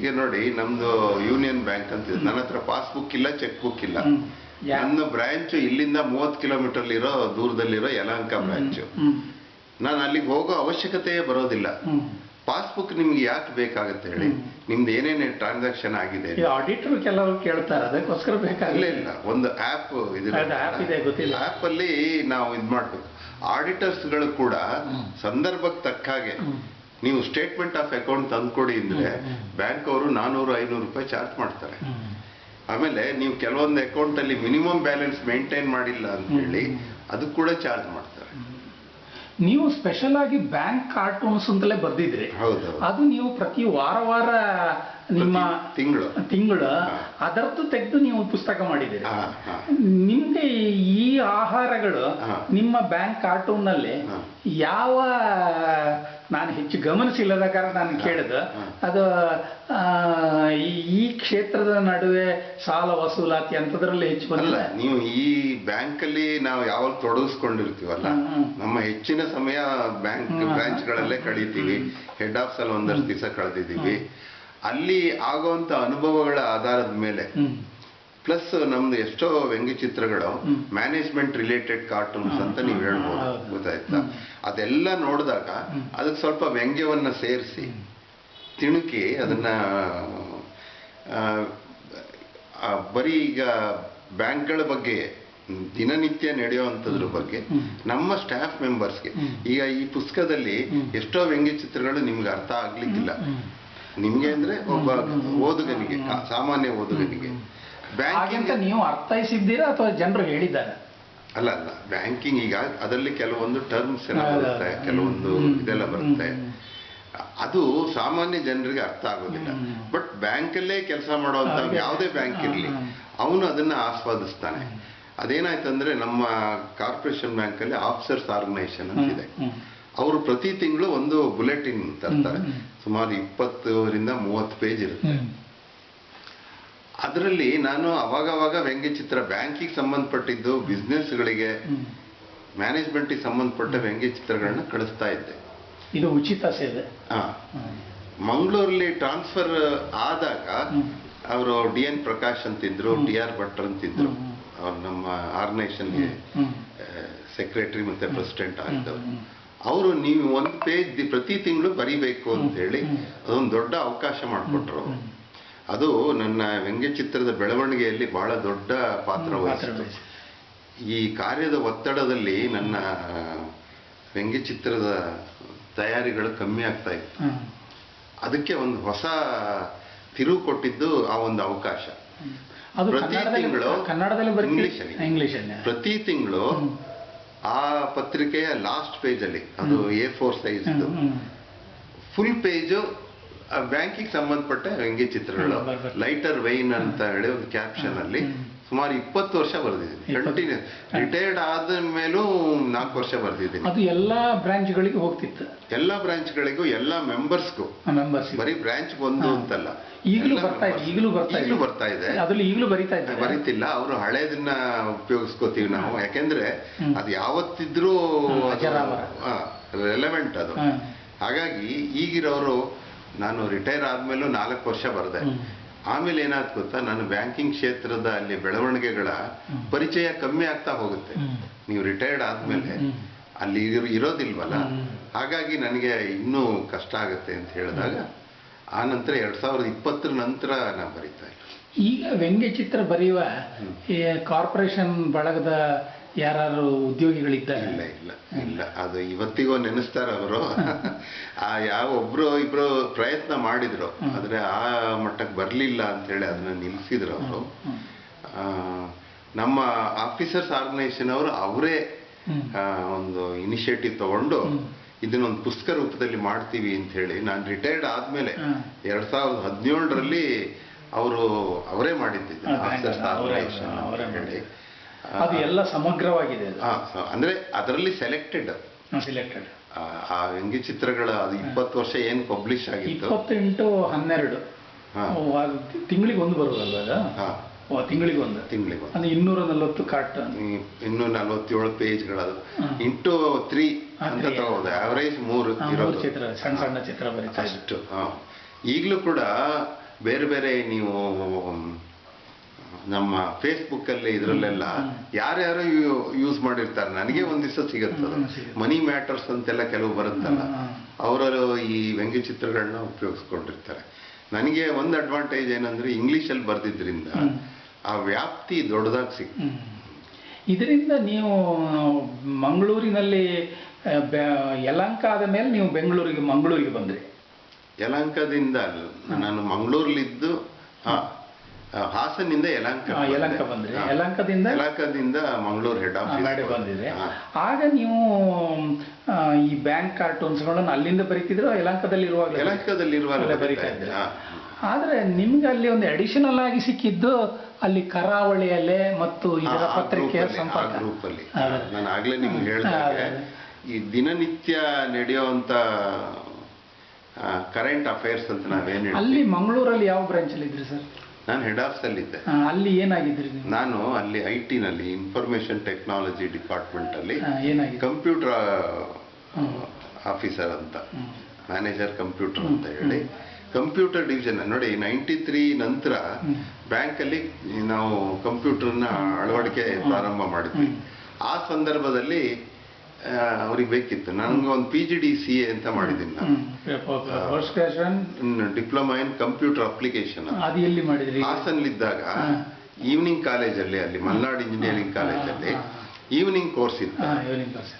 B: ಈಗ ನೋಡಿ ನಮ್ದು ಯೂನಿಯನ್ ಬ್ಯಾಂಕ್ ಅಂತ. ನನ್ನ ಹತ್ರ ಪಾಸ್ಬುಕ್ ಇಲ್ಲ ಚೆಕ್ ಬುಕ್ ಇಲ್ಲ. ನನ್ನ ಬ್ರಾಂಚ್ ಇಲ್ಲಿಂದ ಮೂವತ್ತು ಕಿಲೋಮೀಟರ್ ಇರೋ ದೂರದಲ್ಲಿರೋ ಯಲಹಂಕ ಬ್ರಾಂಚ್. ನಾನು ಅಲ್ಲಿಗೆ ಹೋಗೋ ಅವಶ್ಯಕತೆಯೇ ಬರೋದಿಲ್ಲ. ಪಾಸ್ಬುಕ್ ನಿಮ್ಗೆ ಯಾಕೆ ಬೇಕಾಗುತ್ತೆ ಹೇಳಿ. ನಿಮ್ದು ಏನೇನು ಟ್ರಾನ್ಸಾಕ್ಷನ್ ಆಗಿದೆ
A: ಆಡಿಟರ್ ಕೆಲವರು ಕೇಳ್ತಾರೆ ಅದಕ್ಕೋಸ್ಕರ ಬೇಕಾಗಿಲ್ಲ
B: ಇಲ್ಲ ಒಂದು
A: app ಇದೆ, ಗೊತ್ತಿಲ್ಲ.
B: ಆಪ್ ಅಲ್ಲಿ ನಾವು ಇದು ಮಾಡ್ಬೇಕು ಆಡಿಟರ್ಸ್ಗಳು ಕೂಡ ಸಂದರ್ಭಕ್ಕೆ ತಕ್ಕ ಹಾಗೆ ನೀವು ಸ್ಟೇಟ್ಮೆಂಟ್ ಆಫ್ ಅಕೌಂಟ್ ತಂದ್ಕೊಡಿ ಅಂದ್ರೆ. ಬ್ಯಾಂಕ್ ಅವರು ನಾನೂರು ಐನೂರು ರೂಪಾಯಿ ಚಾರ್ಜ್ ಮಾಡ್ತಾರೆ. ಆಮೇಲೆ ನೀವು ಕೆಲವೊಂದು ಅಕೌಂಟ್ ಅಲ್ಲಿ ಮಿನಿಮಮ್ ಬ್ಯಾಲೆನ್ಸ್ ಮೇಂಟೈನ್ ಮಾಡಿಲ್ಲ ಅಂತ ಹೇಳಿ. ಅದು ಕೂಡ ಚಾರ್ಜ್ ಮಾಡ್ತಾರೆ.
A: ನೀವು ಸ್ಪೆಷಲ್ ಆಗಿ ಬ್ಯಾಂಕ್ ಕಾರ್ಟೂನ್ಸ್ ಅಂತಲೇ ಬರ್ದಿದ್ರಿ.
B: ಹೌದು.
A: ಅದು ನೀವು ಪ್ರತಿ ವಾರ ವಾರ ನಿಮ್ಮ
B: ತಿಂಗಳು.
A: ತಿಂಗಳು. ಅದರದ್ದು ತೆಗೆದು ನೀವು ಪುಸ್ತಕ ಮಾಡಿದ್ದೀರಿ. ನಿಮ್ಗೆ ಈ ಆಹಾರಗಳು ನಿಮ್ಮ ಬ್ಯಾಂಕ್
B: ಕಾರ್ಟೂನ್ನಲ್ಲಿ
A: ಯಾವ ನಾನು ಹೆಚ್ಚು ಗಮನಿಸಿಲ್ಲದ ಕಾರಣ ನಾನು ಕೇಳಿದ ಅದು ಈ- ಕ್ಷೇತ್ರದ ನಡುವೆ ಸಾಲ ವಸೂಲಾತಿ ಅಂತದ್ರಲ್ಲಿ ಹೆಚ್ಚು ಬಂದಿಲ್ಲ
B: ನೀವು ಈ ಬ್ಯಾಂಕ್ ಅಲ್ಲಿ ನಾವು ಯಾವಾಗ ತೊಡಗಿಸ್ಕೊಂಡಿರ್ತೀವಲ್ಲ. ನಮ್ಮ ಹೆಚ್ಚಿನ ಸಮಯ ಬ್ಯಾಂಕ್
A: ಬ್ರಾಂಚ್ಗಳಲ್ಲೇ
B: ಬ್ರಾಂಚ್ ಕಳೀತೀವಿ ಹೆಡ್ ಆಫೀಸಲ್ಲಿ ಒಂದಷ್ಟು ದಿವಸ ಕಳೆದಿದ್ದೀವಿ. ಅಲ್ಲಿ ಆಗುವಂತ ಅನುಭವಗಳ ಆಧಾರದ ಮೇಲೆ ಪ್ಲಸ್ ನಮ್ದು ಎಷ್ಟೋ ವ್ಯಂಗ್ಯಚಿತ್ರಗಳು. ಮ್ಯಾನೇಜ್ಮೆಂಟ್ ರಿಲೇಟೆಡ್ ಕಾರ್ಟೂನ್ಸ್ ಅಂತ ನೀವು ಹೇಳ್ಬೋದು. ಗೊತ್ತಾಯ್ತಾ? ಅದೆಲ್ಲ ನೋಡಿದಾಗ. ಅದಕ್ಕೆ ಸ್ವಲ್ಪ ವ್ಯಂಗ್ಯವನ್ನ ಸೇರಿಸಿ ತಿಣುಕಿ ಅದನ್ನ ಬರೀ ಈಗ ಬ್ಯಾಂಕ್ಗಳ ಬಗ್ಗೆ ದಿನನಿತ್ಯ ನಡೆಯುವಂಥದ್ರ ಬಗ್ಗೆ ನಮ್ಮ ಸ್ಟಾಫ್ ಮೆಂಬರ್ಸ್ಗೆ. ಈಗ ಈ ಪುಸ್ತಕದಲ್ಲಿ
A: ಎಷ್ಟೋ
B: ಎಷ್ಟೋ ವ್ಯಂಗ್ಯಚಿತ್ರಗಳು ನಿಮ್ಗೆ ಅರ್ಥ ಆಗ್ಲಿಕ್ಕಿಲ್ಲ. ನಿಮ್ಗೆ ಅಂದ್ರೆ ಒಬ್ಬ. ಓದುಗನಿಗೆ ಸಾಮಾನ್ಯ ಓದುಗನಿಗೆ. ಬ್ಯಾಂಕಿಂಗ್
A: ನೀವು ಅರ್ಥೈಸಿದ್ದೀರಾ ಅಥವಾ ಜನರು ಹೇಳಿದ್ದಾರೆ?
B: ಅಲ್ಲ ಅಲ್ಲ. ಬ್ಯಾಂಕಿಂಗ್ ಈಗ ಅದರಲ್ಲಿ ಕೆಲವೊಂದು ಟರ್ಮ್ಸ್ ಎಲ್ಲ ಬರುತ್ತೆ ಕೆಲವೊಂದು ಇದೆಲ್ಲ ಬರುತ್ತೆ. ಅದು ಸಾಮಾನ್ಯ ಜನರಿಗೆ ಅರ್ಥ ಆಗೋದಿಲ್ಲ. ಬಟ್ ಬ್ಯಾಂಕಲ್ಲೇ ಕೆಲಸ ಮಾಡುವಂತ. ಯಾವುದೇ ಬ್ಯಾಂಕ್ ಇರಲಿ. ಅವನು ಅದನ್ನ ಆಸ್ವಾದಿಸ್ತಾನೆ. ಅದೇನಾಯ್ತಂದ್ರೆ ನಮ್ಮ ಕಾರ್ಪೊರೇಷನ್ ಬ್ಯಾಂಕ್ ಅಲ್ಲಿ ಆಫೀಸರ್ಸ್ ಆರ್ಗನೈಸೇಷನ್ ಅಂತ ಇದೆ. ಅವರು ಪ್ರತಿ ತಿಂಗಳು ಒಂದು ಬುಲೆಟಿನ್ ತರ್ತಾರೆ. ಸುಮಾರು ಇಪ್ಪತ್ತರಿಂದ ಮೂವತ್ತು ಪೇಜ್ ಇರುತ್ತೆ. ಅದರಲ್ಲಿ ನಾನು ಅವಾಗವಾಗ ವ್ಯಂಗ್ಯಚಿತ್ರ ಬ್ಯಾಂಕಿಗೆ ಸಂಬಂಧಪಟ್ಟಿದ್ದು ಬಿಸ್ನೆಸ್ಗಳಿಗೆ ಮ್ಯಾನೇಜ್ಮೆಂಟ್ಗೆ ಸಂಬಂಧಪಟ್ಟ ವ್ಯಂಗ್ಯಚಿತ್ರಗಳನ್ನ ಕಳಿಸ್ತಾ ಇದ್ದೆ
A: ಇದು ಉಚಿತ ಸೇವೆ
B: ಹಾ. ಮಂಗಳೂರಲ್ಲಿ ಟ್ರಾನ್ಸ್ಫರ್ ಆದಾಗ. ಅವರು ಡಿ ಎನ್ ಪ್ರಕಾಶ್ ಅಂತಿದ್ರು. ಡಿ ಆರ್ ಭಟ್ರ್ ಅಂತಿದ್ರು ಅವ್ರು ನಮ್ಮ ಆರ್ಗನೈಸೇಷನ್ಗೆ. ಸೆಕ್ರೆಟರಿ ಮತ್ತೆ ಪ್ರೆಸಿಡೆಂಟ್ ಆಗಿದ್ದವರು. ಅವರು ನೀವು ಒಂದು ಪೇಜ್ ಪ್ರತಿ ತಿಂಗಳು ಬರಿಬೇಕು ಅಂತ ಹೇಳಿ. ಅದೊಂದು ದೊಡ್ಡ ಅವಕಾಶ ಮಾಡಿಕೊಟ್ರು. ಅದು ನನ್ನ ವ್ಯಂಗ್ಯಚಿತ್ರದ ಬೆಳವಣಿಗೆಯಲ್ಲಿ ಬಹಳ ದೊಡ್ಡ ಪಾತ್ರ ವಹಿಸಿತು. ಈ ಕಾರ್ಯದ ಒತ್ತಡದಲ್ಲಿ ನನ್ನ ವ್ಯಂಗ್ಯಚಿತ್ರದ ತಯಾರಿಗಳು ಕಮ್ಮಿ ಆಗ್ತಾ ಇತ್ತು. ಅದಕ್ಕೆ ಒಂದು ಹೊಸ ತಿರುವು ಕೊಟ್ಟಿದ್ದು ಆ ಒಂದು ಅವಕಾಶ.
A: ಅದು
B: ಪ್ರತಿ ತಿಂಗಳು ಇಂಗ್ಲಿಷಲ್ಲಿ. ಪ್ರತಿ ತಿಂಗಳು. ಆ ಪತ್ರಿಕೆಯ ಲಾಸ್ಟ್ ಪೇಜಲ್ಲಿ ಅಲ್ಲಿ ಅದು A four size. Full page ಬ್ಯಾಂಕಿಗೆ ಸಂಬಂಧಪಟ್ಟ ವ್ಯಂಗ್ಯ ಚಿತ್ರಗಳು ಲೈಟರ್ ವೈನ್ ಅಂತ ಹೇಳಿ ಒಂದು ಕ್ಯಾಪ್ಷನ್ ಅಲ್ಲಿ. ಸುಮಾರು ಇಪ್ಪತ್ತು ವರ್ಷ ಬರೆದಿದ್ದೀನಿ. ಕಂಟಿನ್ಯೂ ರಿಟೈರ್ಡ್ ಆದ ಮೇಲೂ ನಾಲ್ಕು ವರ್ಷ ಬರೆದಿದ್ದೀನಿ.
A: ಅದು ಎಲ್ಲಾ ಬ್ರಾಂಚ್ಗಳಿಗೆ ಹೋಗ್ತಿತ್ತು?
B: ಎಲ್ಲ ಬ್ರಾಂಚ್ಗಳಿಗೂ ಎಲ್ಲ ಮೆಂಬರ್ಸ್ಗೂ
A: ಮೆಂಬರ್ಸ್
B: ಬರೀ ಬ್ರಾಂಚ್ ಒಂದು. ಅಂತಲ್ಲ.
A: ಈಗಲೂ ಬರ್ತಾ ಇದೆ. ಈಗಲೂ ಬರ್ತಾ ಇದೆ.
B: ಈಗಲೂ ಬರ್ತಾ ಇದೆ.
A: ಅದ್ರಲ್ಲಿ ಈಗಲೂ ಬರಿತಾ ಇದ್ದಾರೆ?
B: ಬರೀತಿಲ್ಲ ಅವರು ಹಳೇದನ್ನ ಉಪಯೋಗಿಸ್ಕೋತೀವಿ ನಾವು. ಯಾಕೆಂದ್ರೆ. ಅದು ಯಾವತ್ತಿದ್ರೂ. ರೆಲೆವೆಂಟ್ ಅದು ಹಾಗಾಗಿ ಈಗಿರೋರು ನಾನು ರಿಟೈರ್ ಆದ್ಮೇಲೂ ನಾಲ್ಕು ವರ್ಷ ಬರೆದೆ. ಆಮೇಲೆ ಏನಾಯ್ತು ಗೊತ್ತಾ? ನಾನು ಬ್ಯಾಂಕಿಂಗ್ ಕ್ಷೇತ್ರದ ಅಲ್ಲಿ ಬೆಳವಣಿಗೆಗಳ ಪರಿಚಯ ಕಮ್ಮಿ ಆಗ್ತಾ ಹೋಗುತ್ತೆ. ನೀವು ರಿಟೈರ್ಡ್ ಆದ್ಮೇಲೆ. ಅಲ್ಲಿ ಇರೋ- ಇರೋದಿಲ್ವಲ್ಲ? ಹಾಗಾಗಿ ನನಗೆ ಇನ್ನೂ ಕಷ್ಟ ಆಗುತ್ತೆ ಅಂತ ಹೇಳಿದಾಗ ಆ ನಂತರ ಎರಡ್ ಸಾವಿರದ ಇಪ್ಪತ್ತರ ನಂತರ ನಾನು ಬರೀತಾ ಇದ್ದೀನಿ
A: ಈಗ ವ್ಯಂಗ್ಯಚಿತ್ರ ಬರೆಯುವ
B: ಹ್ಮ್.
A: ಈ ಕಾರ್ಪೊರೇಷನ್ ಬಳಗದ ಯಾರು ಉದ್ಯೋಗಿಗಳಿದ್ದಾರೆ
B: ಇಲ್ಲ ಇಲ್ಲ ಇಲ್ಲ ಅದು ಇವತ್ತಿಗೂ ನೆನೆಸ್ತಾರೆ ಅವರು ಆ ಯಾವ ಒಬ್ರು ಇಬ್ರು ಪ್ರಯತ್ನ ಮಾಡಿದ್ರು. ಆದ್ರೆ ಆ ಮಟ್ಟಕ್ಕೆ ಬರ್ಲಿಲ್ಲ ಅಂತ ಹೇಳಿ ಅದನ್ನ ನಿಲ್ಸಿದ್ರು ಅವರು. ನಮ್ಮ ಆಫೀಸರ್ಸ್ ಆರ್ಗನೈಸೇಷನ್ ಅವರು ಅವರೇ. ಒಂದು ಇನಿಷಿಯೇಟಿವ್ ತಗೊಂಡು. ಇದನ್ನೊಂದು ಪುಸ್ತಕ ರೂಪದಲ್ಲಿ ಮಾಡ್ತೀವಿ ಅಂತ ಹೇಳಿ ನಾನು ರಿಟೈರ್ಡ್ ಆದ್ಮೇಲೆ. ಎರಡ್ ಸಾವಿರದ ಹದಿನೇಳರಲ್ಲಿ ಅವರು ಅವರೇ ಮಾಡಿದ್ದಿದ್ದು ಆಫೀಸರ್ಸ್ ಆರ್ಗನೈಸೇಷನ್
A: ಅವರೇ
B: ಹೇಳಿ.
A: ಅದು ಎಲ್ಲ ಸಮಗ್ರವಾಗಿದೆ
B: ಅಂದ್ರೆ ಅದರಲ್ಲಿ ಸೆಲೆಕ್ಟೆಡ್
A: ಸೆಲೆಕ್ಟೆಡ್
B: ಆ ವ್ಯಂಗ್ಯ ಚಿತ್ರಗಳ ಅದು ಇಪ್ಪತ್ತು ವರ್ಷ ಏನು ಪಬ್ಲಿಷ್ ಆಗಿತ್ತು?
A: ಇಪ್ಪತ್ತೆಂಟು ಹನ್ನೆರಡು. ತಿಂಗಳಿಗೆ ಒಂದು ಬರುವುದಲ್ಲ ತಿಂಗಳಿಗೆ ಒಂದು.
B: ತಿಂಗಳಿಗೆ
A: ಅಂದ್ರೆ ಇನ್ನೂರ ನಲವತ್ತು ಕಾರ್ಟ್
B: ಇನ್ನು ನಲವತ್ತೇಳು ಪೇಜ್ಗಳದು.
A: ಅದು
B: ಇಂಟು ತ್ರೀ ಅಂತ. ತಗೋದು ಆವರೇಜ್ ಮೂರು
A: ಚಿತ್ರ ಸಣ್ಣ ಸಣ್ಣ ಚಿತ್ರ ಬರೀತಾ ಇದ್ರು.
B: ಅಷ್ಟು ಹಾ. ಈಗಲೂ ಕೂಡ ಬೇರೆ ಬೇರೆ ನೀವು ನಮ್ಮ ಫೇಸ್ಬುಕ್ ಅಲ್ಲಿ ಇದ್ರಲ್ಲೆಲ್ಲ. ಯಾರ್ಯಾರು ಯೂಸ್ ಮಾಡಿರ್ತಾರೆ. ನನಗೆ ಒಂದ್ ದಿವಸ ಸಿಗುತ್ತದು. ಮನಿ ಮ್ಯಾಟರ್ಸ್ ಅಂತೆಲ್ಲ ಕೆಲವು ಬರುತ್ತಲ್ಲ. ಅವರವರು ಈ ವ್ಯಂಗ್ಯ ಚಿತ್ರಗಳನ್ನ ಉಪಯೋಗಿಸ್ಕೊಂಡಿರ್ತಾರೆ. ನನಗೆ ಒಂದು ಅಡ್ವಾಂಟೇಜ್ ಏನಂದ್ರೆ ಇಂಗ್ಲೀಷಲ್ಲಿ ಬರ್ದಿದ್ರಿಂದ
A: ಹ್ಮ್.
B: ಆ ವ್ಯಾಪ್ತಿ ದೊಡ್ಡದಾಗಿ
A: ಸಿಕ್ ಇದರಿಂದ ನೀವು ಮಂಗಳೂರಿನಲ್ಲಿ ಯಲಂಕ ಆದ ಮೇಲೆ ನೀವು ಬೆಂಗಳೂರಿಗೆ ಮಂಗಳೂರಿಗೆ ಬಂದ್ರಿ.
B: ಯಲಂಕದಿಂದ ನಾನು ಮಂಗಳೂರಲ್ಲಿದ್ದು ಹಾ ಹಾಸನಿಂದ
A: ಯಲಂಕ ಯಲಂಕ ಬಂದ್ರಿ ಯಲಂಕದಿಂದ
B: ಯಲಂಕದಿಂದ ಮಂಗಳೂರು ಹೆಡ್ ಆಫೀಸ್
A: ಬಂದಿದೆ. ಆಗ ನೀವು ಈ ಬ್ಯಾಂಕ್ ಕಾರ್ಟೂನ್ಸ್ಗಳನ್ನು ಅಲ್ಲಿಂದ ಬರೀತಿದ್ರು ಯಲಂಕದಲ್ಲಿರುವಾಗ ಇರುವಾಗ
B: ಯಲಹಂಕದಲ್ಲಿ ಇರುವಾಗ
A: ಅಲ್ಲೇ
B: ಬರೀತಾ ಇದ್ದೆ.
A: ಆದ್ರೆ ನಿಮ್ಗೆ ಅಲ್ಲಿ ಒಂದು ಅಡಿಷನಲ್ ಆಗಿ ಸಿಕ್ಕಿದ್ದು ಅಲ್ಲಿ ಕರಾವಳಿಯಲ್ಲೇ ಮತ್ತು ಇದರ ಪತ್ರಿಕೆಯ ಸಂಪರ್ಕ
B: group ನಾನು ಆಗ್ಲೇ ನಿಮ್ಗೆ
A: ಹ್ಮ್.
B: ಈ ದಿನನಿತ್ಯ ನಡೆಯುವಂತ ಕರೆಂಟ್ ಅಫೇರ್ಸ್ ಅಂತ ನಾವೇನು
A: ಅಲ್ಲಿ ಮಂಗಳೂರಲ್ಲಿ ಯಾವ ಬ್ರಾಂಚ್ ಅಲ್ಲಿ ಇದ್ರಿ ಸರ್?
B: ನಾನು ಹೆಡ್ ಆಫೀಸ್ ಅಲ್ಲಿ ಇದ್ದೆ
A: ಅಲ್ಲಿ ಏನಾಗಿದ್ರಿ ನೀವು?
B: ನಾನು ಅಲ್ಲಿ ಐ ಟಿ ನಲ್ಲಿ ಇನ್ಫಾರ್ಮೇಶನ್ ಟೆಕ್ನಾಲಜಿ ಡಿಪಾರ್ಟ್ಮೆಂಟ್ ಅಲ್ಲಿ ಕಂಪ್ಯೂಟರ್ ಆಫೀಸರ್ ಅಂತ. ಮ್ಯಾನೇಜರ್ ಕಂಪ್ಯೂಟರ್ ಅಂತ ಹೇಳಿ. ಕಂಪ್ಯೂಟರ್ ಡಿವಿಷನ್ ನೋಡಿ ನೈಂಟಿ ತ್ರೀ ನಂತರ
A: ಬ್ಯಾಂಕ್
B: ಬ್ಯಾಂಕಲ್ಲಿ ನಾವು ಕಂಪ್ಯೂಟರ್ನ ಅಳವಡಿಕೆ ಪ್ರಾರಂಭ ಮಾಡಿದ್ವಿ. ಆ ಸಂದರ್ಭದಲ್ಲಿ ಅವ್ರಿಗೆ ಬೇಕಿತ್ತು. ನನಗೆ ಒಂದು P G D C A ಅಂತ ಮಾಡಿದ್ದೀನಿ ನಾನು. Diploma in computer application.
A: ಅದು ಎಲ್ಲಿ ಮಾಡಿದ್ರಿ?
B: ಹಾಸನ್ಲಿದ್ದಾಗ
A: ಹಾ.
B: ಈವ್ನಿಂಗ್ ಕಾಲೇಜಲ್ಲಿ ಅಲ್ಲಿ ಮಲ್ನಾಡ್ ಇಂಜಿನಿಯರಿಂಗ್ ಕಾಲೇಜಲ್ಲಿ ಈವ್ನಿಂಗ್ ಕೋರ್ಸ್ ಇತ್ತು.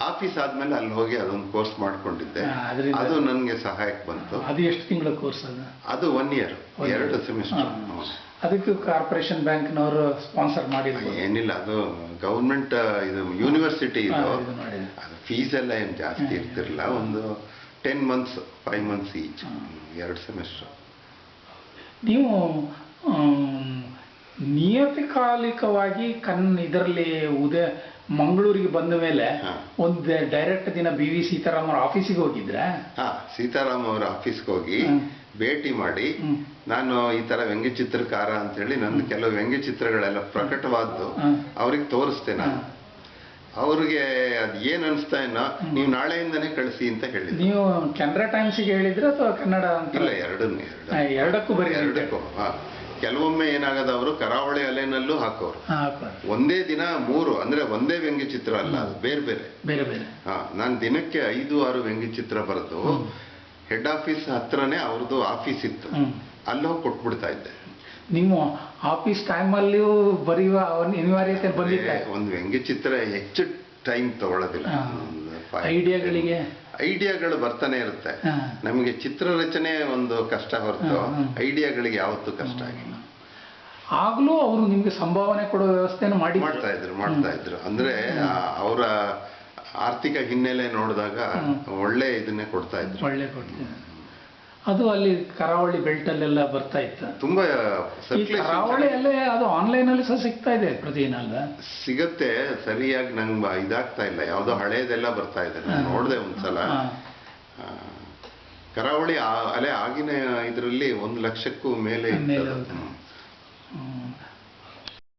B: ಆಫೀಸ್ ಆದ್ಮೇಲೆ ಅಲ್ಲಿ ಹೋಗಿ ಅದೊಂದು ಕೋರ್ಸ್ ಮಾಡ್ಕೊಂಡಿದ್ದೆ. ಅದು ನನಗೆ ಸಹಾಯಕ್ಕೆ ಬಂತು.
A: ಅದು ಎಷ್ಟು ತಿಂಗಳ ಕೋರ್ಸ್ ಅದು?
B: ಅದು ಒನ್ ಇಯರ್ ಎರಡು ಸೆಮಿಸ್ಟರ್.
A: ಅದಕ್ಕೆ ಕಾರ್ಪೊರೇಷನ್ ಬ್ಯಾಂಕ್ನವರು ಸ್ಪಾನ್ಸರ್ ಮಾಡಿದ್ರು.
B: ಏನಿಲ್ಲ ಅದು ಗೌರ್ಮೆಂಟ್ ಇದು ಯೂನಿವರ್ಸಿಟಿ ಇದು. ಅದು ಫೀಸ್ ಎಲ್ಲ ಏನು ಜಾಸ್ತಿ ಇರ್ತಿರ್ಲಿಲ್ಲ ಒಂದು ten months five months each ಎರಡು ಸೆಮಿಸ್ಟರ್
A: ನೀವು ನಿಯತಕಾಲಿಕವಾಗಿ ಕನ್ ಇದರಲ್ಲಿ ಉದಯ ಮಂಗಳೂರಿಗೆ ಬಂದ ಮೇಲೆ. ಒಂದು ಡೈರೆಕ್ಟ್ ದಿನ ಬಿ ವಿ ಸೀತಾರಾಮ್ ಅವ್ರ ಆಫೀಸಿಗೆ ಹೋಗಿದ್ರೆ?
B: ಹಾ ಸೀತಾರಾಮ್ ಅವರ ಆಫೀಸ್ಗೆ ಹೋಗಿ ಭೇಟಿ ಮಾಡಿ ನಾನು ಈ ತರ ವ್ಯಂಗ್ಯ ಚಿತ್ರಕಾರ ಅಂತ ಹೇಳಿ ನನ್ನ ಕೆಲವು ವ್ಯಂಗ್ಯ ಚಿತ್ರಗಳೆಲ್ಲ ಪ್ರಕಟವಾದ್ದು. ಅವ್ರಿಗೆ ತೋರಿಸ್ತೆ ನಾನು. ಅವ್ರಿಗೆ ಅದ್ ಏನ್ ಅನ್ಸ್ತಾ ಏನೋ ನೀವು ನಾಳೆಯಿಂದನೇ ಕಳಿಸಿ ಅಂತ ಹೇಳಿದ್ರು.
A: ನೀವು ಕೆನರಾ ಟೈಮ್ಸಿಗೆ ಹೇಳಿದ್ರೆ ಅಥವಾ ಕನ್ನಡ ಅಂತ?
B: ಇಲ್ಲ ಎರಡನ್ನೂ
A: ಎರಡಕ್ಕೂ ಬರೀ
B: ಎರಡಕ್ಕೂ ಹಾ. ಕೆಲವೊಮ್ಮೆ ಏನಾಗದ ಅವರು ಕರಾವಳಿ ಅಲೆನಲ್ಲೂ ಹಾಕೋರು. ಒಂದೇ ದಿನ ಮೂರು ಅಂದ್ರೆ ಒಂದೇ ವ್ಯಂಗ್ಯ ಚಿತ್ರ ಅಲ್ಲ ಅದು ಬೇರೆ ಬೇರೆ.
A: ಬೇರೆ ಬೇರೆ.
B: ಹಾ ನಾನು ದಿನಕ್ಕೆ ಐದು ಆರು ವ್ಯಂಗ್ಯ ಚಿತ್ರ ಬರೆದು ಹೆಡ್ ಆಫೀಸ್ ಹತ್ರನೇ ಅವ್ರದ್ದು ಆಫೀಸ್ ಇತ್ತು. ಅಲ್ಲಿ ಹೋಗಿ ಕೊಟ್ಬಿಡ್ತಾ ಇದ್ದೆ.
A: ನೀವು ಆಫೀಸ್ ಟೈಮಲ್ಲಿಯೂ ಬರೆಯುವ ಅನಿವಾರ್ಯತೆ ಬಂದಿದೆ
B: ಒಂದು ವ್ಯಂಗ್ಯ ಚಿತ್ರ ಹೆಚ್ಚು ಟೈಮ್ ತಗೊಳ್ಳೋದಿಲ್ಲ.
A: ಐಡಿಯಾಗಳಿಗೆ.
B: ಐಡಿಯಾಗಳು ಬರ್ತಾನೆ ಇರುತ್ತೆ. ನಮಗೆ ಚಿತ್ರರಚನೆ ಒಂದು ಕಷ್ಟ ಹೊರತು. ಐಡಿಯಾಗಳಿಗೆ ಯಾವತ್ತೂ ಕಷ್ಟ ಆಗಿಲ್ಲ.
A: ಆಗ್ಲೂ ಅವರು ನಿಮಗೆ ಸಂಭಾವನೆ ಕೊಡೋ ವ್ಯವಸ್ಥೆಯನ್ನು ಮಾಡಿ
B: ಮಾಡ್ತಾ ಇದ್ರು ಮಾಡ್ತಾ ಇದ್ರು. ಅಂದ್ರೆ ಅವರ ಆರ್ಥಿಕ ಹಿನ್ನೆಲೆ ನೋಡಿದಾಗ ಒಳ್ಳೆ ಇದನ್ನೇ ಕೊಡ್ತಾ ಇದ್ರು.
A: ಒಳ್ಳೆ ಕೊಡ್ತೀನಿ ಅದು ಅಲ್ಲಿ ಕರಾವಳಿ ಬೆಲ್ಟಲ್ಲೆಲ್ಲ ಬರ್ತಾ ಇತ್ತು.
B: ತುಂಬಾ
A: ಈ ಕರಾವಳಿ ಅಲ್ಲೇ ಅದು ಆನ್ಲೈನ್ ಅಲ್ಲಿ ಸಹ ಸಿಗ್ತಾ ಇದೆ ಪ್ರತಿದಿನ ಅಲ್ಲ
B: ಸಿಗತ್ತೆ ಸರಿಯಾಗಿ ನಂಗೆ ಇದಾಗ್ತಾ ಇಲ್ಲ. ಯಾವ್ದೋ ಹಳೇದೆಲ್ಲ ಬರ್ತಾ ಇದೆ. ನಾನು. ನೋಡಿದೆ ಒಂದ್ಸಲ. ಕರಾವಳಿ ಅಲೆ ಆಗಿನ ಇದರಲ್ಲಿ ಒಂದು ಲಕ್ಷಕ್ಕೂ ಮೇಲೆ ಇತ್ತು.